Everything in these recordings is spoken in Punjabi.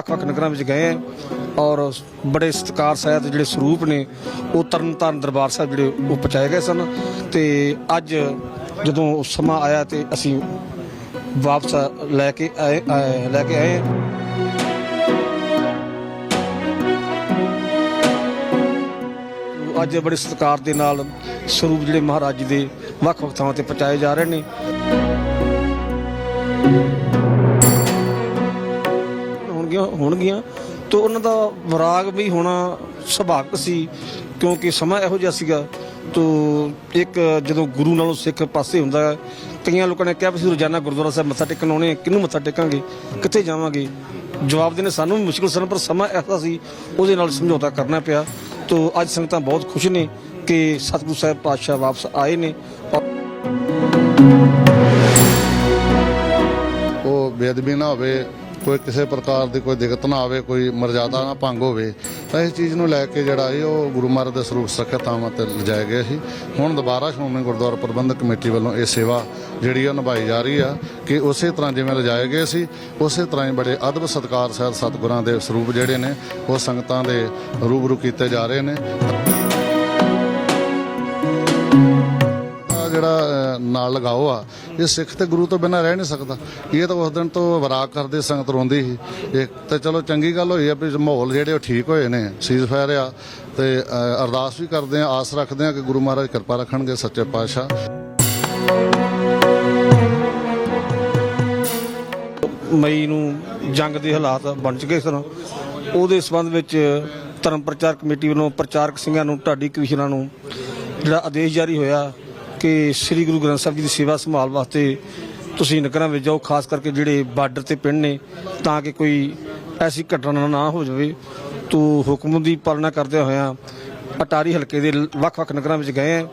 ਵੱਖ-ਵੱਖ ਨਗਰਾਂ ਵਿੱਚ ਗਏ ਹੈ ਔਰ ਬੜੇ ਸਤਿਕਾਰ ਸਹਿਤ ਜਿਹੜੇ ਸਰੂਪ ਨੇ, ਉਹ ਤਰਨਤਾਰਨ ਦਰਬਾਰ ਸਾਹਿਬ ਜਿਹੜੇ ਉਹ ਪਹੁੰਚਾਏ ਗਏ ਸਨ ਤੇ ਅੱਜ ਜਦੋਂ ਉਹ ਸਮਾਂ ਆਇਆ ਤੇ ਅਸੀਂ ਵਾਪਸ ਲੈ ਕੇ ਆਏ ਲੈ ਕੇ ਆਏ ਹਾਂ। ਅੱਜ ਬੜੇ ਸਤਿਕਾਰ ਦੇ ਨਾਲ ਸਰੂਪ ਜਿਹੜੇ ਮਹਾਰਾਜ ਦੇ ਵੱਖ-ਵੱਖ ਥਾਵਾਂ ਤੇ ਪਹੁੰਚਾਏ ਜਾ ਰਹੇ ਨੇ ਹੋਣਗੀਆਂ ਹੋਣਗੀਆਂ। ਤੋਂ ਉਹਨਾਂ ਦਾ ਵਿਰਾਗ ਵੀ ਹੋਣਾ ਸੁਭਾਵਿਕ ਸੀ, ਕਿਉਂਕਿ ਸਮਾਂ ਇਹੋ ਜਿਹਾ ਸੀਗਾ। ਤੋਂ ਇੱਕ ਜਦੋਂ ਗੁਰੂ ਨਾਲੋਂ ਸਿੱਖ ਪਾਸੇ ਹੁੰਦਾ ਹੈ ਕਈਆਂ ਲੋਕਾਂ ਨੇ ਕਿਹਾ ਵੀ ਅਸੀਂ ਰੋਜ਼ਾਨਾ ਗੁਰਦੁਆਰਾ ਸਾਹਿਬ ਮੱਥਾ ਟੇਕਣ ਆਉਣੇ ਕਿਹਨੂੰ ਮੱਥਾ ਟੇਕਾਂਗੇ, ਕਿੱਥੇ ਜਾਵਾਂਗੇ? ਜਵਾਬ ਦੇਣੇ ਸਾਨੂੰ ਵੀ ਮੁਸ਼ਕਲ ਸਨ, ਪਰ ਸਮਾਂ ਐਸਾ ਸੀ, ਉਹਦੇ ਨਾਲ ਸਮਝੌਤਾ ਕਰਨਾ ਪਿਆ। ਤੋ ਅੱਜ ਸੰਗਤਾਂ ਬਹੁਤ ਖੁਸ਼ ਨੇ ਕਿ ਸਤਿਗੁਰੂ ਸਾਹਿਬ ਪਾਤਸ਼ਾਹ ਵਾਪਸ ਆਏ ਨੇ। ਉਹ ਬੇਅਦਬੀ ਨਾ ਹੋਵੇ ਕੋਈ ਕਿਸੇ ਪ੍ਰਕਾਰ ਦੀ ਕੋਈ ਦਿੱਕਤ ਨਾ ਆਵੇ, ਕੋਈ ਮਰਜ਼ਾਦਾ ਨਾ ਭੰਗ ਹੋਵੇ, ਤਾਂ ਇਸ ਚੀਜ਼ ਨੂੰ ਲੈ ਕੇ ਜਿਹੜਾ ਇਹ ਉਹ ਗੁਰੂ ਮਹਾਰਾਜ ਦੇ ਸਰੂਪ ਸੁਰੱਖਿਅਤ ਥਾਵਾਂ ਤੇ ਲਿਜਾਇਆ ਗਿਆ ਸੀ। ਹੁਣ ਦੁਬਾਰਾ ਸ਼੍ਰੋਮਣੀ ਗੁਰਦੁਆਰਾ ਪ੍ਰਬੰਧਕ ਕਮੇਟੀ ਵੱਲੋਂ ਇਹ ਸੇਵਾ ਜਿਹੜੀ ਉਹ ਨਿਭਾਈ ਜਾ ਰਹੀ ਆ, ਕਿ ਉਸੇ ਤਰ੍ਹਾਂ ਜਿਵੇਂ ਲਿਜਾਏ ਗਏ ਸੀ, ਉਸੇ ਤਰ੍ਹਾਂ ਹੀ ਬੜੇ ਅਦਬ ਸਤਕਾਰ ਸਹਿਤ ਸਤਿਗੁਰਾਂ ਦੇ ਸਰੂਪ ਜਿਹੜੇ ਨੇ, ਉਹ ਸੰਗਤਾਂ ਦੇ ਰੂਬਰੂ ਕੀਤੇ ਜਾ ਰਹੇ ਨੇ। ਜਿਹੜਾ ਨਾਲ ਲਗਾਓ ਆ ਇਹ ਸਿੱਖ ਤੇ ਗੁਰੂ ਤੋਂ ਬਿਨਾਂ ਰਹਿ ਨਹੀਂ ਸਕਦਾ। ਇਹ ਤਾਂ ਉਸ ਦਿਨ ਤੋਂ ਵਿਰਾਗ ਕਰਦੇ ਸੰਗਤ ਰੋਂਦੀ ਸੀ। ਇਹ ਤੇ ਚਲੋ ਚੰਗੀ ਗੱਲ ਹੋਈ ਆ ਵੀ ਮਾਹੌਲ ਜਿਹੜੇ ਉਹ ਠੀਕ ਹੋਏ ਨੇ ਸੀਜ਼ ਫਾਇਰ ਆ ਤੇ ਅਰਦਾਸ ਵੀ ਕਰਦੇ ਆ, ਆਸ ਰੱਖਦੇ ਆ ਕਿ ਗੁਰੂ ਮਹਾਰਾਜ ਕਿਰਪਾ ਰੱਖਣਗੇ ਸੱਚੇ ਪਾਤਸ਼ਾਹ। ਮਈ ਨੂੰ ਜੰਗ ਦੇ ਹਾਲਾਤ ਬਣ ਚੁੱਕੇ ਸਨ। ਉਹਦੇ ਸੰਬੰਧ ਵਿੱਚ ਧਰਮ ਪ੍ਰਚਾਰ ਕਮੇਟੀ ਵੱਲੋਂ ਪ੍ਰਚਾਰਕ ਸਿੰਘਾਂ ਨੂੰ, ਢਾਡੀ ਕਮਿਸ਼ਨਰਾਂ ਨੂੰ ਜਿਹੜਾ ਆਦੇਸ਼ ਜਾਰੀ ਹੋਇਆ ਕਿ ਸ੍ਰੀ ਗੁਰੂ ਗ੍ਰੰਥ ਸਾਹਿਬ ਜੀ ਦੀ ਸੇਵਾ ਸੰਭਾਲ ਵਾਸਤੇ ਤੁਸੀਂ ਨਗਰਾਂ ਵਿੱਚ ਜਾਓ, ਖਾਸ ਕਰਕੇ ਜਿਹੜੇ ਬਾਰਡਰ ਤੇ ਪਿੰਡ ਨੇ, ਤਾਂ ਕਿ ਕੋਈ ਐਸੀ ਘਟਨਾ ਨਾ ਹੋ ਜਾਵੇ। ਤੋ ਹੁਕਮ ਦੀ ਪਾਲਣਾ ਕਰਦੇ ਹੋਇਆਂ ਅਟਾਰੀ ਹਲਕੇ ਦੇ ਵੱਖ-ਵੱਖ ਨਗਰਾਂ ਵਿੱਚ ਗਏ ਹੈ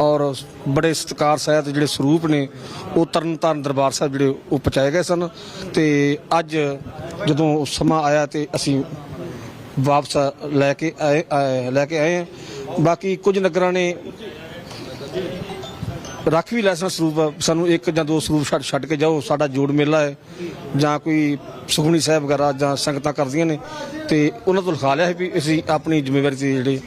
ਔਰ ਬੜੇ ਸਤਿਕਾਰ ਸਹਿਤ ਜਿਹੜੇ ਸਰੂਪ ਨੇ, ਉਹ ਤਰਨਤਾਰਨ ਦਰਬਾਰ ਸਾਹਿਬ ਜਿਹੜੇ ਉਹ ਪਹੁੰਚਾਏ ਗਏ ਸਨ। ਤੇ ਅੱਜ ਜਦੋਂ ਸਮਾਂ ਆਇਆ ਤੇ ਅਸੀਂ ਵਾਪਸ ਲੈ ਕੇ ਆਏ ਆਏ- ਲੈ ਕੇ ਆਏ ਹਾਂ। ਬਾਕੀ ਕੁਝ ਨਗਰਾਂ ਨੇ ਰੱਖ ਵੀ ਲਾਇਸੈਂਸ ਸਰੂਪ। ਸਾਨੂੰ ਇੱਕ ਜਾਂ ਦੋ ਸਰੂਪ ਛੱਡ ਛੱਡ ਕੇ ਜਾਓ, ਸਾਡਾ ਜੋੜ ਮੇਲਾ ਹੈ। ਜਾਂ ਕੋਈ ਸੁਖਮਨੀ ਸਾਹਿਬ ਵਗੈਰਾ ਜਾਂ ਸੰਗਤਾਂ ਕਰਦੀਆਂ ਨੇ। ਤੇ ਉਹਨਾਂ ਤੋਂ ਲਿਖਾ ਲਿਆ ਹੈ ਵੀ ਅਸੀਂ ਆਪਣੀ ਜ਼ਿੰਮੇਵਾਰੀ ਤੇ ਜਿਹੜੇ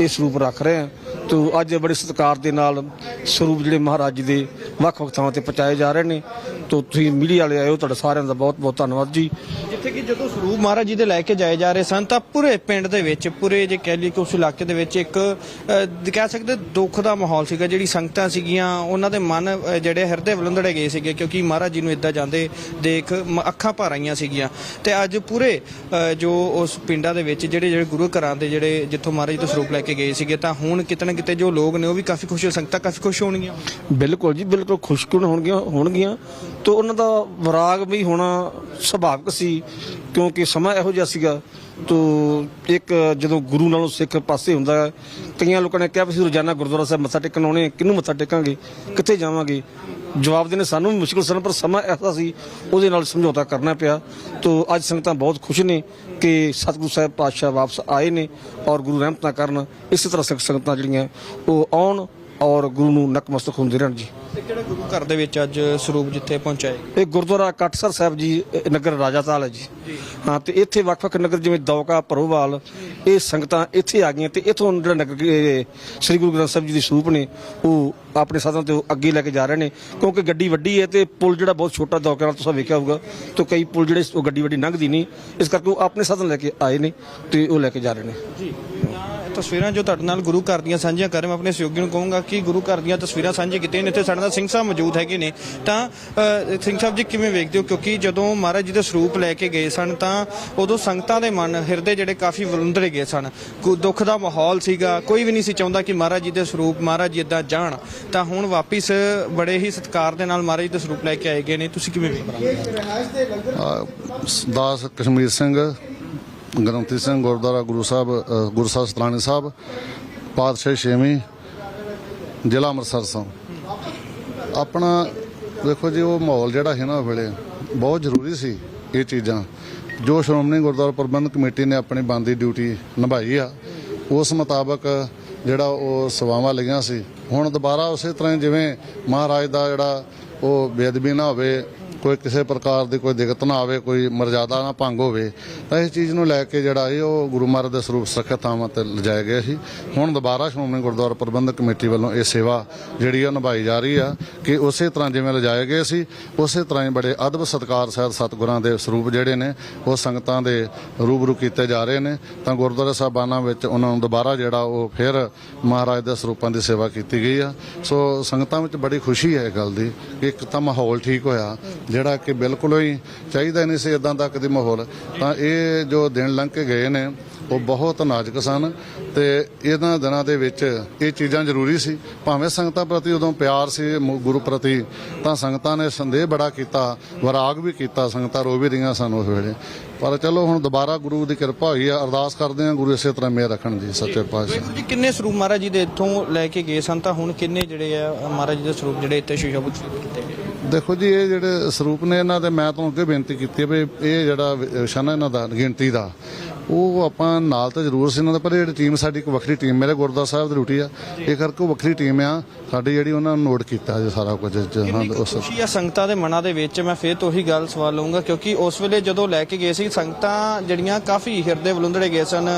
ਇਹ ਸਰੂਪ ਰੱਖ ਰਹੇ ਹਾਂ। ਤੋ ਅੱਜ ਬੜੇ ਸਤਿਕਾਰ ਦੇ ਨਾਲ ਸਰੂਪ ਜਿਹੜੇ ਮਹਾਰਾਜ ਦੇ ਵੱਖ-ਵੱਖ ਥਾਵਾਂ ਤੇ ਪਹੁੰਚਾਏ ਜਾ ਰਹੇ ਨੇ। ਤੋ ਤੁਸੀਂ ਮੀਡੀਆ ਵਾਲੇ ਆਏ ਹੋ ਤੁਹਾਡਾ ਸਾਰਿਆਂ ਦਾ ਬਹੁਤ-ਬਹੁਤ ਧੰਨਵਾਦ ਜੀ। ਜਿੱਥੇ ਕਿ ਜਦੋਂ ਸਰੂਪ ਮਹਾਰਾਜ ਜੀ ਦੇ ਲੈ ਕੇ ਜਾਏ ਜਾ ਰਹੇ ਸਨ ਤਾਂ ਪੂਰੇ ਪਿੰਡ ਦੇ ਵਿੱਚ ਪੂਰੇ ਜੇ ਕਹਿ ਲਈਏ ਕਿ ਉਸ ਇਲਾਕੇ ਦੇ ਵਿੱਚ ਇੱਕ ਅਹ, ਕਹਿ ਸਕਦੇ ਦੁੱਖ ਦਾ ਮਾਹੌਲ ਸੀਗਾ ਜਿਹੜੀ ਸੰਗਤਾਂ ਸੀਗੀਆਂ ਉਹਨਾਂ ਦੇ ਮਨ ਅਹ, ਜਿਹੜੇ ਹਿਰਦੇ ਵਿਲੰਦੜੇ ਗਏ ਸੀਗੇ ਕਿਉਂਕਿ ਮਹਾਰਾਜ ਜੀ ਨੂੰ ਇੱਦਾਂ ਜਾਂਦੇ ਦੇਖ ਮ- ਅੱਖਾਂ ਭਰ ਆਈਆਂ ਸੀਗੀਆਂ। ਤੇ ਅੱਜ ਪੂਰੇ ਅਹ, ਜੋ ਉਸ ਪਿੰਡਾਂ ਦੇ ਵਿੱਚ ਜਿਹੜੇ ਜਿਹੜੇ ਗੁਰੂ ਘਰਾਂ ਦੇ ਜਿਹੜੇ ਜਿੱਥੋਂ ਮਹਾਰਾਜ ਜੀ ਤੋਂ ਸਰੂਪ ਲੈ ਕੇ ਗਏ ਸੀਗੇ ਤਾਂ ਹੁਣ ਕਿਤੇ ਨਾ ਕਿਤੇ ਜੋ ਲੋਕ ਨੇ ਉਹ ਵੀ ਕਾਫੀ ਖੁਸ਼ ਸੰਗਤਾਂ ਕਾਫੀ ਖੁਸ਼ ਹੋਣਗੀਆਂ। ਬਿਲਕੁਲ ਜੀ ਬਿਲਕੁਲ ਖੁਸ਼ਕਿਨ ਹੋਣਗੀਆਂ ਹੋਣਗੀਆਂ। ਤੋਂ ਉਹਨਾਂ ਦਾ ਵਿਰਾਗ ਵੀ ਹੋਣਾ ਸੁਭਾਵਿਕ ਸੀ, ਕਿਉਂਕਿ ਸਮਾਂ ਇਹੋ ਜਿਹਾ ਸੀਗਾ। ਤੋ ਇੱਕ ਜਦੋਂ ਗੁਰੂ ਨਾਲੋਂ ਸਿੱਖ ਪਾਸੇ ਹੁੰਦਾ ਹੈ, ਕਈਆਂ ਲੋਕਾਂ ਨੇ ਕਿਹਾ ਵੀ ਅਸੀਂ ਰੋਜ਼ਾਨਾ ਗੁਰਦੁਆਰਾ ਸਾਹਿਬ ਮੱਥਾ ਟੇਕਣ ਆਉਣੇ ਕਿਹਨੂੰ ਮੱਥਾ ਟੇਕਾਂਗੇ, ਕਿੱਥੇ ਜਾਵਾਂਗੇ? ਜਵਾਬ ਦੇਣੇ ਸਾਨੂੰ ਵੀ ਮੁਸ਼ਕਲ ਸਨ, ਪਰ ਸਮਾਂ ਐਸਾ ਸੀ, ਉਹਦੇ ਨਾਲ ਸਮਝੌਤਾ ਕਰਨਾ ਪਿਆ। ਤੋਂ ਅੱਜ ਸੰਗਤਾਂ ਬਹੁਤ ਖੁਸ਼ ਨੇ ਕਿ ਸਤਿਗੁਰੂ ਸਾਹਿਬ ਪਾਤਸ਼ਾਹ ਵਾਪਸ ਆਏ ਨੇ ਔਰ ਗੁਰੂ ਰਹਿਮਤਾਂ ਕਰਨ, ਇਸੇ ਤਰ੍ਹਾਂ ਸਿੱਖ ਸੰਗਤਾਂ ਜਿਹੜੀਆਂ ਉਹ ਆਉਣ। ਔਰ ਗੁਰੂ ਨੂੰ ਨਕਮਸਤਕ ਹੁੰਦੇ ਰਹਿਣ ਜੀ। ਤੇ ਕਿਹੜੇ ਗੁਰੂ ਘਰ ਦੇ ਵਿੱਚ ਅੱਜ ਸਰੂਪ ਜਿੱਥੇ ਪਹੁੰਚਾਏ ਇਹ ਗੁਰਦੁਆਰਾ ਕਟਸਰ ਸਾਹਿਬ ਜੀ ਇਹ ਨਗਰ ਰਾਜਾਤਾਲ ਹੈ ਜੀ। ਹਾਂ ਤੇ ਇੱਥੇ ਵੱਖ-ਵੱਖ ਨਗਰ ਜਿਵੇਂ ਦੌਕਾ ਭਰੋਵਾਲ ਇਹ ਸੰਗਤਾਂ ਇੱਥੇ ਆ ਗਈਆਂ ਤੇ ਇਥੋਂ ਜਿਹੜਾ ਨਗਰ ਇਹ ਸ੍ਰੀ ਗੁਰੂ ਗ੍ਰੰਥ ਸਾਹਿਬ ਜੀ ਦੇ ਸਰੂਪ ਨੇ ਉਹ ਆਪਣੇ ਸਾਧਨ ਤੇ ਅੱਗੇ ਲੈ ਕੇ ਜਾ ਰਹੇ ਨੇ। ਕਿਉਂਕਿ ਗੱਡੀ ਵੱਡੀ ਹੈ ਤੇ ਪੁਲ ਜਿਹੜਾ ਬਹੁਤ ਛੋਟਾ ਦੌਕੇ ਨਾਲ ਤੁਸੀਂ ਵੇਖਿਆ ਹੋਊਗਾ ਤੇ ਕਈ ਪੁਲ ਜਿਹੜੇ ਉਹ ਗੱਡੀ ਵੱਡੀ ਲੰਘਦੀ ਨਹੀਂ ਇਸ ਕਰਕੇ ਉਹ ਆਪਣੇ ਸਾਧਨ ਲੈ ਕੇ ਆਏ ਨੇ ਤੇ ਉਹ ਲੈ ਕੇ ਜਾ ਰਹੇ ਨੇ। ਜੀ। ਤਸਵੀਰਾਂ ਜੋ ਤੁਹਾਡੇ ਨਾਲ ਗੁਰੂ ਘਰ ਦੀਆਂ ਸਾਂਝੀਆਂ ਕਰ ਰਿਹਾ ਮੈਂ ਆਪਣੇ ਸਹਿਯੋਗੀ ਨੂੰ ਕਹੂੰਗਾ ਕਿ ਗੁਰੂ ਘਰ ਦੀਆਂ ਤਸਵੀਰਾਂ ਸਾਂਝੀਆਂ ਕੀਤੀਆਂ ਨੇ। ਇੱਥੇ ਸਾਡੇ ਨਾਲ ਸਿੰਘ ਸਾਹਿਬ ਮੌਜੂਦ ਹੈਗੇ ਨੇ। ਤਾਂ ਅ, ਸਿੰਘ ਸਾਹਿਬ ਜੀ ਕਿਵੇਂ ਵੇਖਦੇ ਹੋ? ਕਿਉਂਕਿ ਜਦੋਂ ਮਹਾਰਾਜ ਜੀ ਦੇ ਸਰੂਪ ਲੈ ਕੇ ਗਏ ਸਨ ਤਾਂ ਉਦੋਂ ਸੰਗਤਾਂ ਦੇ ਮਨ ਹਿਰਦੇ ਜਿਹੜੇ ਕਾਫੀ ਵਲੁੰਦਰੇ ਗਏ ਸਨ। ਕੋਈ ਦੁੱਖ ਦਾ ਮਾਹੌਲ ਸੀਗਾ। ਕੋਈ ਵੀ ਨਹੀਂ ਸੀ ਚਾਹੁੰਦਾ ਕਿ ਮਹਾਰਾਜ ਜੀ ਦੇ ਸਰੂਪ ਮਹਾਰਾਜ ਜੀ ਇਦਾਂ ਜਾਣ। ਤਾਂ ਹੁਣ ਵਾਪਿਸ ਬੜੇ ਹੀ ਸਤਿਕਾਰ ਦੇ ਨਾਲ ਮਹਾਰਾਜ ਜੀ ਦੇ ਸਰੂਪ ਲੈ ਕੇ ਆਏ ਗਏ ਨੇ। ਤੁਸੀਂ ਕਿਵੇਂ ਵੇਖਦੇ ਹੋ? ਦਾਸ ਕਸ਼ਮੀਰ ਸਿੰਘ ਗ੍ਰੰਥੀ ਸਿੰਘ ਗੁਰਦੁਆਰਾ ਗੁਰੂ ਸਾਹਿਬ ਅਹ ਸਾਹਿਬ ਸਤਰਾਣੀ ਸਾਹਿਬ, ਪਾਤਸ਼ਾਹੀ ਛੇਵੀਂ ਜ਼ਿਲ੍ਹਾ ਅੰਮ੍ਰਿਤਸਰ ਤੋਂ। ਆਪਣਾ ਦੇਖੋ ਜੀ, ਉਹ ਮਾਹੌਲ ਜਿਹੜਾ ਹੈ ਨਾ ਉਹ ਵੇਲੇ ਬਹੁਤ ਜ਼ਰੂਰੀ ਸੀ ਇਹ ਚੀਜ਼ਾਂ। ਜੋ ਸ਼੍ਰੋਮਣੀ ਗੁਰਦੁਆਰਾ ਪ੍ਰਬੰਧਕ ਕਮੇਟੀ ਨੇ ਆਪਣੀ ਬੰਦੀ ਡਿਊਟੀ ਨਿਭਾਈ ਆ, ਉਸ ਮੁਤਾਬਕ ਜਿਹੜਾ ਉਹ ਸੇਵਾਵਾਂ ਲਈਆਂ ਸੀ। ਹੁਣ ਦੁਬਾਰਾ ਉਸੇ ਤਰ੍ਹਾਂ ਹੀ ਜਿਵੇਂ ਮਹਾਰਾਜ ਦਾ ਜਿਹੜਾ ਉਹ ਬੇਅਦਬੀ ਨਾ ਹੋਵੇ ਕੋਈ ਕਿਸੇ ਪ੍ਰਕਾਰ ਦੀ ਕੋਈ ਦਿੱਕਤ ਨਾ ਆਵੇ, ਕੋਈ ਮਰਜ਼ਾਦਾ ਨਾ ਭੰਗ ਹੋਵੇ, ਤਾਂ ਇਸ ਚੀਜ਼ ਨੂੰ ਲੈ ਕੇ ਜਿਹੜਾ ਇਹ ਉਹ ਗੁਰੂ ਮਹਾਰਾਜ ਦੇ ਸਰੂਪ ਸੁਰੱਖਿਅਤ ਥਾਵਾਂ ਤੇ ਲਿਜਾਇਆ ਗਿਆ ਸੀ। ਹੁਣ ਦੁਬਾਰਾ ਸ਼੍ਰੋਮਣੀ ਗੁਰਦੁਆਰਾ ਪ੍ਰਬੰਧਕ ਕਮੇਟੀ ਵੱਲੋਂ ਇਹ ਸੇਵਾ ਜਿਹੜੀ ਆ ਨਿਭਾਈ ਜਾ ਰਹੀ ਆ ਕਿ ਉਸੇ ਤਰ੍ਹਾਂ ਜਿਵੇਂ ਲਿਜਾਏ ਗਏ ਸੀ, ਉਸੇ ਤਰ੍ਹਾਂ ਹੀ ਬੜੇ ਅਦਬ ਸਤਕਾਰ ਸਹਿਤ ਸਤਿਗੁਰਾਂ ਦੇ ਸਰੂਪ ਜਿਹੜੇ ਨੇ, ਉਹ ਸੰਗਤਾਂ ਦੇ ਰੂਬਰੂ ਕੀਤੇ ਜਾ ਰਹੇ ਨੇ। ਤਾਂ ਗੁਰਦੁਆਰਾ ਸਾਹਿਬਾਨਾਂ ਵਿੱਚ ਉਹਨਾਂ ਨੂੰ ਦੁਬਾਰਾ ਜਿਹੜਾ ਉਹ ਫਿਰ ਮਹਾਰਾਜ ਦੇ ਸਰੂਪਾਂ ਦੀ ਸੇਵਾ ਕੀਤੀ ਗਈ ਆ। ਸੋ ਸੰਗਤਾਂ ਵਿੱਚ ਬੜੀ ਖੁਸ਼ੀ ਹੈ ਇਹ ਗੱਲ ਦੀ ਕਿ ਇੱਕ ਤਾਂ ਮਾਹੌਲ ਠੀਕ ਹੋਇਆ ਜਿਹੜਾ ਕਿ ਬਿਲਕੁਲ ਹੀ ਚਾਹੀਦਾ ਨਹੀਂ ਸੀ ਇਦਾਂ ਦਾ ਕਦੇ ਮਾਹੌਲ। ਤਾਂ ਇਹ ਜੋ ਦਿਨ ਲੰਘ ਕੇ ਗਏ ਨੇ ਉਹ ਬਹੁਤ ਨਾਜ਼ੁਕ ਸਨ ਤੇ ਇਹਨਾਂ ਦਿਨਾਂ ਦੇ ਵਿੱਚ ਇਹ ਚੀਜ਼ਾਂ ਜ਼ਰੂਰੀ ਸੀ। ਭਾਵੇਂ ਸੰਗਤਾਂ ਪ੍ਰਤੀ ਉਦੋਂ ਪਿਆਰ ਸੀ ਗੁਰੂ ਪ੍ਰਤੀ ਤਾਂ ਸੰਗਤਾਂ ਨੇ ਸੰਦੇਹ ਬੜਾ ਕੀਤਾ ਵਿਰਾਗ ਵੀ ਕੀਤਾ ਸੰਗਤਾਂ ਰੋ ਵੀ ਰਹੀਆਂ ਸਨ ਉਸ ਵੇਲੇ। ਪਰ ਚਲੋ ਹੁਣ ਦੁਬਾਰਾ ਗੁਰੂ ਦੀ ਕਿਰਪਾ ਹੋਈ ਆ ਅਰਦਾਸ ਕਰਦੇ ਹਾਂ ਗੁਰੂ ਇਸੇ ਤਰ੍ਹਾਂ ਮਿਹਰ ਰੱਖਣ ਜੀ ਸੱਚੇ ਪਾਤਸ਼ਾਹ। ਜੀ ਕਿੰਨੇ ਸਰੂਪ ਮਹਾਰਾਜ ਜੀ ਦੇ ਇੱਥੋਂ ਲੈ ਕੇ ਗਏ ਸਨ? ਤਾਂ ਹੁਣ ਕਿੰਨੇ ਜਿਹੜੇ ਆ ਮਹਾਰਾਜ ਜੀ ਦੇ ਸਰੂਪ ਜਿਹੜੇ ਇੱਥੇ ਸੁਸ਼ੋਭਿਤ ਕੀਤੇ ਦੇਖੋ ਜੀ, ਇਹ ਜਿਹੜੇ ਸਰੂਪ ਨੇ, ਇਹਨਾਂ ਦੇ ਮੈਂ ਤੁਹਾਨੂੰ ਅੱਗੇ ਬੇਨਤੀ ਕੀਤੀ ਹੈ ਵੀ ਇਹ ਜਿਹੜਾ ਵਿਸ਼ਾ ਨਾ ਇਹਨਾਂ ਦਾ ਗਿਣਤੀ ਦਾ ਉਹ ਆਪਾਂ ਨਾਲ ਤਾਂ ਜ਼ਰੂਰ ਸੀ ਇਹਨਾਂ ਦਾ ਪਰ ਇਹ ਜਿਹੜੀ ਟੀਮ ਸਾਡੀ ਇੱਕ ਵੱਖਰੀ ਟੀਮ ਮੇਰੇ ਗੁਰਦੁਆਰਾ ਸਾਹਿਬ ਦੀ ਡਿਊਟੀ ਆ। ਇਹ ਕਰਕੇ ਉਹ ਵੱਖਰੀ ਟੀਮ ਆ। ਸਾਡੀ ਜਿਹੜੀ ਉਹਨਾਂ ਨੇ ਨੋਟ ਕੀਤਾ ਜੀ ਸਾਰਾ ਕੁਝ ਹਾਂ ਉਸ ਖੁਸ਼ੀ ਆ ਸੰਗਤਾਂ ਦੇ ਮਨਾਂ ਦੇ ਵਿੱਚ? ਮੈਂ ਫੇਰ ਤੋਂ ਉਹੀ ਗੱਲ ਸਵਾਲ ਲਵਾਂਗਾ ਕਿਉਂਕਿ ਉਸ ਵੇਲੇ ਜਦੋਂ ਲੈ ਕੇ ਗਏ ਸੀ ਸੰਗਤਾਂ ਜਿਹੜੀਆਂ ਕਾਫੀ ਹਿਰਦੇ ਬਲੁੰਦੜੇ ਗਏ ਸਨ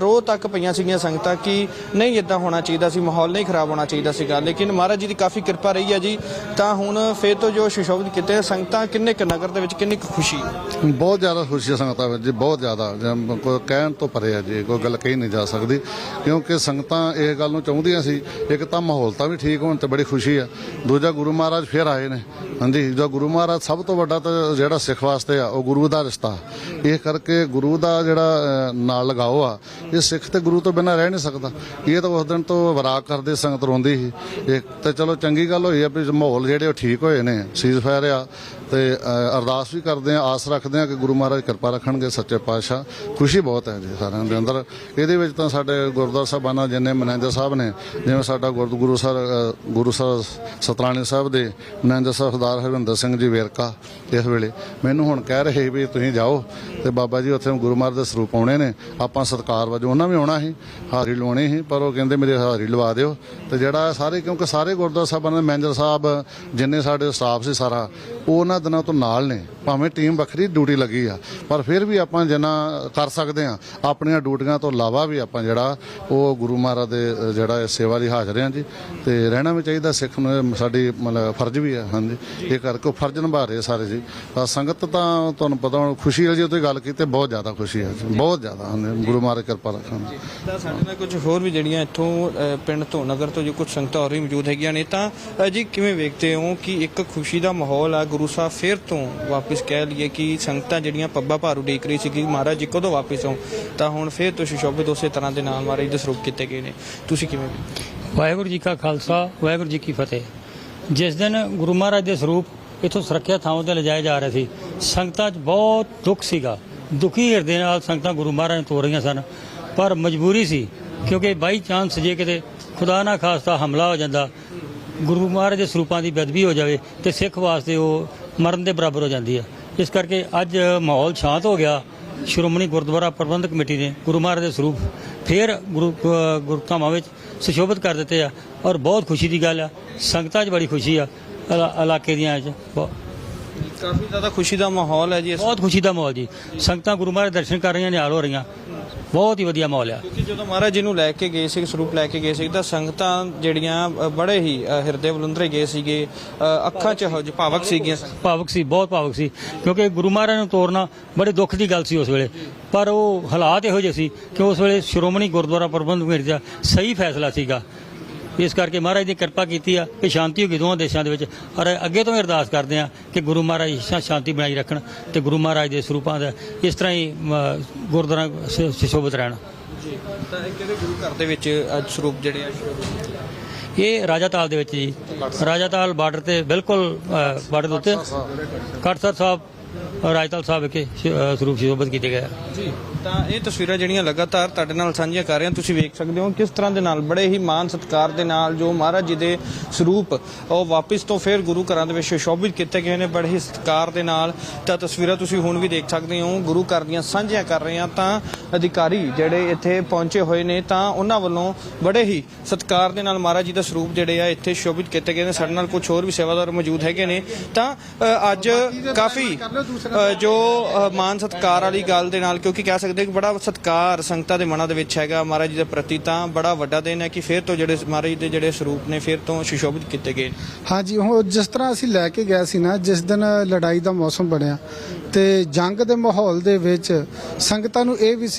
ਰੋਹ ਤੱਕ ਪਈਆਂ ਸੀਗੀਆਂ ਸੰਗਤਾਂ ਕਿ ਨਹੀਂ ਇਦਾਂ ਹੋਣਾ ਚਾਹੀਦਾ ਸੀ ਮਾਹੌਲ ਨਹੀਂ ਖਰਾਬ ਹੋਣਾ ਚਾਹੀਦਾ ਸੀਗਾ। ਲੇਕਿਨ ਮਹਾਰਾਜ ਜੀ ਦੀ ਕਾਫੀ ਕਿਰਪਾ ਰਹੀ ਹੈ ਜੀ ਤਾਂ ਹੁਣ ਫੇਰ ਤੋਂ ਜੋ ਸੁਸ਼ੋਭਿਤ ਕੀਤੇ ਸੰਗਤਾਂ ਕਿੰਨੇ ਕੁ ਨਗਰ ਦੇ ਵਿੱਚ ਕਿੰਨੀ ਕੁ ਖੁਸ਼ੀ ਬਹੁਤ ਜ਼ਿਆਦਾ ਖੁਸ਼ੀ ਸੰਗਤਾਂ ਵਿੱਚ ਬਹੁਤ ਜ਼ਿਆਦਾ। ਕੋਈ ਕਹਿਣ ਤੋਂ ਪਰੇ ਹੈ ਜੀ ਕੋਈ ਗੱਲ ਕਹੀ ਨਹੀਂ ਜਾ ਸਕਦੀ। ਕਿਉਂਕਿ ਸੰਗਤਾਂ ਇਹ ਗੱਲ ਨੂੰ ਚਾਹੁੰਦੀਆਂ ਸੀ, ਇੱਕ ਤਾਂ ਮਾਹੌਲ ਤਾਂ ਵੀ ਠੀਕ ਹੋਣ ਤੇ ਬੜੀ ਖੁਸ਼ੀ ਆ। ਦੂਜਾ ਗੁਰੂ ਮਹਾਰਾਜ ਫਿਰ ਆਏ ਨੇ। ਹਾਂਜੀ ਜੋ ਗੁਰੂ ਮਹਾਰਾਜ ਸਭ ਤੋਂ ਵੱਡਾ ਤਾਂ ਜਿਹੜਾ ਸਿੱਖ ਵਾਸਤੇ ਆ, ਉਹ ਗੁਰੂ ਦਾ ਰਿਸ਼ਤਾ। ਇਹ ਕਰਕੇ ਗੁਰੂ ਦਾ ਜਿਹੜਾ ਨਾਲ ਲਗਾਓ ਆ, ਇਹ ਸਿੱਖ ਤੇ ਗੁਰੂ ਤੋਂ ਬਿਨਾਂ ਰਹਿ ਨਹੀਂ ਸਕਦਾ। ਇਹ ਤਾਂ ਉਸ ਦਿਨ ਤੋਂ ਵਿਰਾਗ ਕਰਦੇ ਸੰਗਤ ਰੋਂਦੀ ਸੀ। ਇਹ ਤਾਂ ਚਲੋ ਚੰਗੀ ਗੱਲ ਹੋਈ ਆ ਵੀ ਮਾਹੌਲ ਜਿਹੜੇ ਉਹ ਠੀਕ ਹੋਏ ਨੇ ਸੀਜ਼ ਫਾਇਰ ਆ। ਤੇ ਅਰਦਾਸ ਵੀ ਕਰਦੇ ਆ ਆਸ ਰੱਖਦੇ ਆ ਕਿ ਗੁਰੂ ਮਹਾਰਾਜ ਕਿਰਪਾ ਰੱਖਣਗੇ, ਸੱਚੇ ਪਾਤਸ਼ਾਹ। ਖੁਸ਼ੀ ਬਹੁਤ ਹੈ ਜੀ ਸਾਰਿਆਂ ਦੇ ਅੰਦਰ। ਇਹਦੇ ਵਿੱਚ ਤਾਂ ਸਾਡੇ ਗੁਰਦੁਆਰਾ ਸਾਹਿਬਾਨਾਂ ਜਿੰਨੇ ਮੈਨੇਜਰ ਸਾਹਿਬ ਨੇ, ਜਿਵੇਂ ਸਾਡਾ ਗੁਰ- ਗੁਰੂ ਸਰ ਗੁਰੂ ਸਾਹਿਬ ਸਤਰਾਣੀ ਸਾਹਿਬ ਦੇ ਮੈਨੇਜਰ ਸਾਹਿਬ ਸਰਦਾਰ ਹਰਵਿੰਦਰ ਸਿੰਘ ਜੀ ਵੇਰਕਾ ਇਸ ਵੇਲੇ। ਮੈਨੂੰ ਹੁਣ ਕਹਿ ਰਹੇ ਵੀ ਤੁਸੀਂ ਜਾਓ ਤੇ ਬਾਬਾ ਜੀ ਉੱਥੇ ਗੁਰੂ ਮਹਾਰਾਜ ਦੇ ਸਰੂਪ ਆਉਣੇ ਨੇ। ਆਪਾਂ ਸਤਕਾਰ ਵਜੋਂ ਉਹਨਾਂ ਵੀ ਆਉਣਾ ਸੀ, ਹਾਜ਼ਰੀ ਲਵਾਉਣੀ ਸੀ, ਪਰ ਉਹ ਕਹਿੰਦੇ ਮੇਰੇ ਹਾਜ਼ਰੀ ਲਵਾ ਦਿਓ। ਤੇ ਜਿਹੜਾ ਸਾਰੇ, ਕਿਉਂਕਿ ਸਾਰੇ ਗੁਰਦੁਆਰਾ ਸਾਹਿਬਾਂ ਦੇ ਮੈਨੇਜਰ ਸਾਹਿਬ, ਜਿੰਨੇ ਸਾਡੇ ਸਟਾਫ ਸੀ ਸਾਰਾ ਉਹ ਉਹਨਾਂ ਦਿਨਾਂ ਤੋਂ ਨਾਲ ਨੇ ਭਾਵੇਂ ਟੀਮ ਵੱਖਰੀ ਡਿਊਟੀ ਲੱਗੀ ਆ ਪਰ ਫਿਰ ਵੀ ਆਪਾਂ ਜਿੰਨਾ ਕਰ ਸਕਦੇ ਆ ਆਪਣੀਆਂ ਡਿਊਟੀਆਂ ਤੋਂ ਇਲਾਵਾ ਵੀ ਆਪਾਂ ਜਿਹੜਾ ਉਹ ਗੁਰੂ ਮਹਾਰਾਜ ਦੇ ਜਿਹੜਾ ਸੇਵਾ ਲਈ ਹਾਜ਼ਰ ਹਾਂ ਜੀ। ਤੇ ਰਹਿਣਾ ਵੀ ਚਾਹੀਦਾ ਸਿੱਖ ਨੂੰ ਸਾਡੀ ਮਤਲਬ ਫਰਜ਼ ਵੀ ਹੈ ਹਾਂਜੀ। ਇਹ ਕਰਕੇ ਉਹ ਫਰਜ਼ ਨਿਭਾ ਰਹੇ ਸਾਰੇ ਜੀ। ਤਾਂ ਸੰਗਤ ਤਾਂ ਤੁਹਾਨੂੰ ਪਤਾ ਹੁਣ ਖੁਸ਼ੀ ਹੈ ਜੀ ਉੱਤੇ ਗੱਲ ਕੀਤੀ ਬਹੁਤ ਜ਼ਿਆਦਾ ਖੁਸ਼ੀ ਹੈ ਜੀ, ਬਹੁਤ ਜ਼ਿਆਦਾ ਹਾਂਜੀ ਗੁਰੂ ਮਹਾਰਾਜ ਕਿਰਪਾ ਰੱਖਣਾ ਤਾਂ ਸਾਡੇ ਨਾਲ ਕੁਝ ਹੋਰ ਵੀ ਜਿਹੜੀਆਂ ਇੱਥੋਂ ਪਿੰਡ ਤੋਂ ਨਗਰ ਤੋਂ ਜੋ ਕੁਝ ਸੰਗਤਾਂ ਹੋਰ ਵੀ ਮੌਜੂਦ ਹੈਗੀਆਂ ਨੇ ਤਾਂ ਜੀ ਕਿਵੇਂ ਵੇਖਦੇ ਹੋ ਕਿ ਇੱਕ ਖੁਸ਼ੀ ਦਾ ਮਾਹੌਲ ਆ ਗੁਰੂ ਸਾਹਿਬ ਫੇਰ ਤੋਂ ਵਾਪਸ ਕਹਿ ਲਈਏ ਕਿ ਸੰਗਤਾਂ ਜਿਹੜੀਆਂ ਪੱਬਾ ਭਾਰੂ ਡੀਕ ਰਹੀ ਸੀ ਕਿ ਮਹਾਰਾਜ ਜੀ ਕਦੋਂ ਵਾਪਸ ਆਉਂ ਤਾਂ ਹੁਣ ਫੇਰ ਤੋਂ ਸ਼ੋਭਿਤ ਉਸੇ ਤਰ੍ਹਾਂ ਦੇ ਨਾਲ ਮਹਾਰਾਜ ਦੇ ਸਰੂਪ ਕੀਤੇ ਗਏ ਨੇ। ਤੁਸੀਂ ਕਿਵੇਂ ਵਾਹਿਗੁਰੂ ਜੀ ਕਾ ਖਾਲਸਾ, ਵਾਹਿਗੁਰੂ ਜੀ ਕੀ ਫਤਿਹ। ਜਿਸ ਦਿਨ ਗੁਰੂ ਮਹਾਰਾਜ ਦੇ ਸਰੂਪ ਇਥੋਂ ਸੁਰੱਖਿਆ ਥਾਵਾਂ ਤੇ ਲਿਜਾਏ ਜਾ ਰਹੇ ਸੀ, ਸੰਗਤਾਂ 'ਚ ਬਹੁਤ ਦੁੱਖ ਸੀਗਾ। ਦੁਖੀ ਹਿਰਦੇ ਨਾਲ ਸੰਗਤਾਂ ਗੁਰੂ ਮਹਾਰਾਜ ਨੂੰ ਤੋਰ ਰਹੀਆਂ ਸਨ। ਪਰ ਮਜਬੂਰੀ ਸੀ, ਕਿਉਂਕਿ ਬਾਈ ਚਾਂਸ ਜੇ ਕਿਤੇ ਖੁਦਾ ਨਾ ਖਾਸਤਾ ਹਮਲਾ ਹੋ ਜਾਂਦਾ ਗੁਰੂ ਮਹਾਰਾਜ ਦੇ ਸਰੂਪਾਂ ਦੀ ਬਦਬੀ ਹੋ ਜਾਵੇ ਤੇ ਸਿੱਖ ਵਾਸਤੇ ਉਹ ਮਰਨ ਦੇ ਬਰਾਬਰ ਹੋ ਜਾਂਦੀ ਹੈ ਇਸ ਕਰਕੇ ਅੱਜ ਮਾਹੌਲ ਸ਼ਾਂਤ ਹੋ ਗਿਆ। ਸ਼੍ਰੋਮਣੀ ਗੁਰਦੁਆਰਾ ਪ੍ਰਬੰਧਕ ਕਮੇਟੀ ਨੇ ਗੁਰੂ ਮਹਾਰਾਜ ਦੇ ਸਰੂਪ ਫਿਰ ਗੁਰੂ ਅ, ਗੁਰਧਾਮਾਂ ਵਿੱਚ ਸੁਸ਼ੋਭਿਤ ਕਰ ਦਿੱਤੇ ਆ ਔਰ ਬਹੁਤ ਖੁਸ਼ੀ ਦੀ ਗੱਲ ਆ। ਸੰਗਤਾਂ 'ਚ ਬੜੀ ਖੁਸ਼ੀ ਆ। ਇਲਾਕੇ ਦੀਆਂ 'ਚ। ਬਹੁ- ਕਾਫੀ ਜ਼ਿਆਦਾ ਖੁਸ਼ੀ ਦਾ ਮਾਹੌਲ ਹੈ ਜੀ ਇਸ ਬਹੁਤ ਖੁਸ਼ੀ ਦਾ ਮਾਹੌਲ ਜੀ। ਸੰਗਤਾਂ ਗੁਰੂ ਮਹਾਰਾਜ ਦੇ ਦਰਸ਼ਨ ਕਰ ਰਹੀਆਂ ਨਿਹਾਲ ਹੋ ਰਹੀਆਂ। ਬਹੁਤ ਹੀ ਵਧੀਆ ਮਾਹੌਲ ਆ। ਕਿਉਂਕਿ ਜਦੋਂ ਮਹਾਰਾਜ ਜੀ ਨੂੰ ਲੈ ਕੇ ਗਏ ਸੀ ਸਰੂਪ ਲੈ ਕੇ ਗਏ ਸੀ ਤਾਂ ਸੰਗਤਾਂ ਜਿਹੜੀਆਂ ਅ, ਬੜੇ ਹੀ ਅ, ਹਿਰਦੇ ਬਲੁੰਦਰੇ ਗਏ ਸੀਗੇ ਅ, ਅੱਖਾਂ 'ਚ ਇਹੋ ਜਿਹੇ ਭਾਵਕ ਸੀਗੀਆਂ। ਭਾਵੁਕ ਸੀ ਬਹੁਤ ਭਾਵੁਕ ਸੀ। ਕਿਉਂਕਿ ਗੁਰੂ ਮਹਾਰਾਜ ਨੂੰ ਤੋਰਨਾ ਬੜੇ ਦੁੱਖ ਦੀ ਗੱਲ ਸੀ ਉਸ ਵੇਲੇ। ਪਰ ਉਹ ਹਾਲਾਤ ਇਹੋ ਜਿਹੇ ਸੀ ਕਿ ਉਸ ਵੇਲੇ ਸ਼੍ਰੋਮਣੀ ਗੁਰਦੁਆਰਾ ਪ੍ਰਬੰਧਕ ਕਮੇਟੀ ਦਾ ਸਹੀ ਫੈਸਲਾ ਸੀਗਾ। ਇਸ ਕਰਕੇ ਮਹਾਰਾਜ ਦੀ ਕਿਰਪਾ ਕੀਤੀ ਆ ਕਿ ਸ਼ਾਂਤੀ ਹੋ ਗਈ ਦੋਵਾਂ ਦੇਸ਼ਾਂ ਦੇ ਵਿੱਚ। ਔਰ ਅੱਗੇ ਤੋਂ ਵੀ ਅਰਦਾਸ ਕਰਦੇ ਆ ਕਿ ਗੁਰੂ ਮਹਾਰਾਜ ਹਮੇਸ਼ਾ ਸ਼ਾਂਤੀ ਬਣਾਈ ਰੱਖਣ ਤੇ ਗੁਰੂ ਮਹਾਰਾਜ ਦੇ ਸਰੂਪਾਂ ਦਾ ਇਸ ਤਰ੍ਹਾਂ ਹੀ ਗੁਰਦੁਆਰਾ ਸੁਸ਼ੋਭਿਤ ਰਹਿਣ। ਜੀ ਤਾਂ ਇਹ ਕਿਹੜੇ ਗੁਰੂ ਘਰ ਦੇ ਵਿੱਚ ਅੱਜ ਸਰੂਪ ਜਿਹੜੇ ਆ ਇਹ ਰਾਜਾਤਾਲ ਦੇ ਵਿੱਚ ਜੀ। ਰਾਜਾਤਾਲ ਬਾਰਡਰ ਤੇ ਬਿਲਕੁਲ ਬਾਰਡਰ ਦੇ ਉੱਤੇ। ਕਟਸਰ ਸਾਹਿਬ। ਰਾਜਤਲ ਸਾਹਿਬ ਵਿਖੇ ਸਰੂਪ ਸ਼ੋਭਤ ਕੀਤੇ ਗਏ ਜੀ। ਤਾਂ ਇਹ ਤਸਵੀਰਾਂ ਜਿਹੜੀਆਂ ਲਗਾਤਾਰ ਤੁਹਾਡੇ ਨਾਲ ਸਾਂਝੀਆਂ ਕਰ ਰਹੇ ਹਾਂ ਤੁਸੀਂ ਵੇਖ ਸਕਦੇ ਹੋ ਕਿਸ ਤਰ੍ਹਾਂ ਦੇ ਨਾਲ ਬੜੇ ਹੀ ਮਾਨ ਸਤਿਕਾਰ ਦੇ ਨਾਲ ਜੋ ਮਹਾਰਾਜ ਜੀ ਦੇ ਸਰੂਪ ਉਹ ਵਾਪਸ ਤੋਂ ਫਿਰ ਗੁਰੂ ਘਰਾਂ ਦੇ ਵਿੱਚ ਸ਼ੋਭਿਤ ਕੀਤੇ ਗਏ ਨੇ ਬੜੇ ਹੀ ਸਤਿਕਾਰ ਦੇ ਨਾਲ। ਤਾਂ ਤਸਵੀਰਾਂ ਤੁਸੀਂ ਹੁਣ ਵੀ ਦੇਖ ਸਕਦੇ ਹੋ ਗੁਰੂ ਘਰ ਦੀਆਂ ਸਾਂਝੀਆਂ ਕਰ ਰਹੇ ਹਾਂ ਤਾਂ ਅਧਿਕਾਰੀ ਜਿਹੜੇ ਇੱਥੇ ਪਹੁੰਚੇ ਹੋਏ ਨੇ ਤਾਂ ਉਹਨਾਂ ਵੱਲੋਂ ਬੜੇ ਹੀ ਸਤਿਕਾਰ ਦੇ ਨਾਲ ਮਹਾਰਾਜ ਜੀ ਦਾ ਸਰੂਪ ਜਿਹੜੇ ਆ ਇੱਥੇ ਸ਼ੋਭਿਤ ਕੀਤੇ ਗਏ ਨੇ। ਸਾਡੇ ਨਾਲ ਕੁਝ ਹੋਰ ਵੀ ਸੇਵਾਦਾਰ ਮੌਜੂਦ ਹੈਗੇ ਨੇ। ਤਾਂ ਅੱਜ ਕਾਫੀ ਜੋ ਮਾਨ ਸਤਿਕਾਰ ਵਾਲੀ ਗੱਲ ਦੇ ਨਾਲ ਕਿਉਂਕਿ ਕਹਿ ਸਕਦੇ ਕਿ ਬੜਾ ਸਤਿਕਾਰ ਸੰਗਤਾਂ ਦੇ ਮਨਾਂ ਦੇ ਵਿੱਚ ਹੈਗਾ ਮਹਾਰਾਜ ਜੀ ਦੇ ਪ੍ਰਤੀ ਤਾਂ ਬੜਾ ਵੱਡਾ ਦਿਨ ਹੈ ਕਿ ਫਿਰ ਤੋਂ ਜਿਹੜੇ ਮਹਾਰਾਜ ਦੇ ਜਿਹੜੇ ਸਰੂਪ ਨੇ ਫਿਰ ਤੋਂ ਸੁਸ਼ੋਭਿਤ ਕੀਤੇ ਗਏ ਹਾਂਜੀ ਉਹ ਜਿਸ ਤਰ੍ਹਾਂ ਅਸੀਂ ਲੈ ਕੇ ਗਏ ਸੀ ਨਾ, ਜਿਸ ਦਿਨ ਲੜਾਈ ਦਾ ਮੌਸਮ ਬਣਿਆ ਤੇ ਜੰਗ ਦੇ ਮਾਹੌਲ ਦੇ ਵਿੱਚ ਸੰਗਤਾਂ ਨੂੰ ਇਹ ਵੀ ਸੀ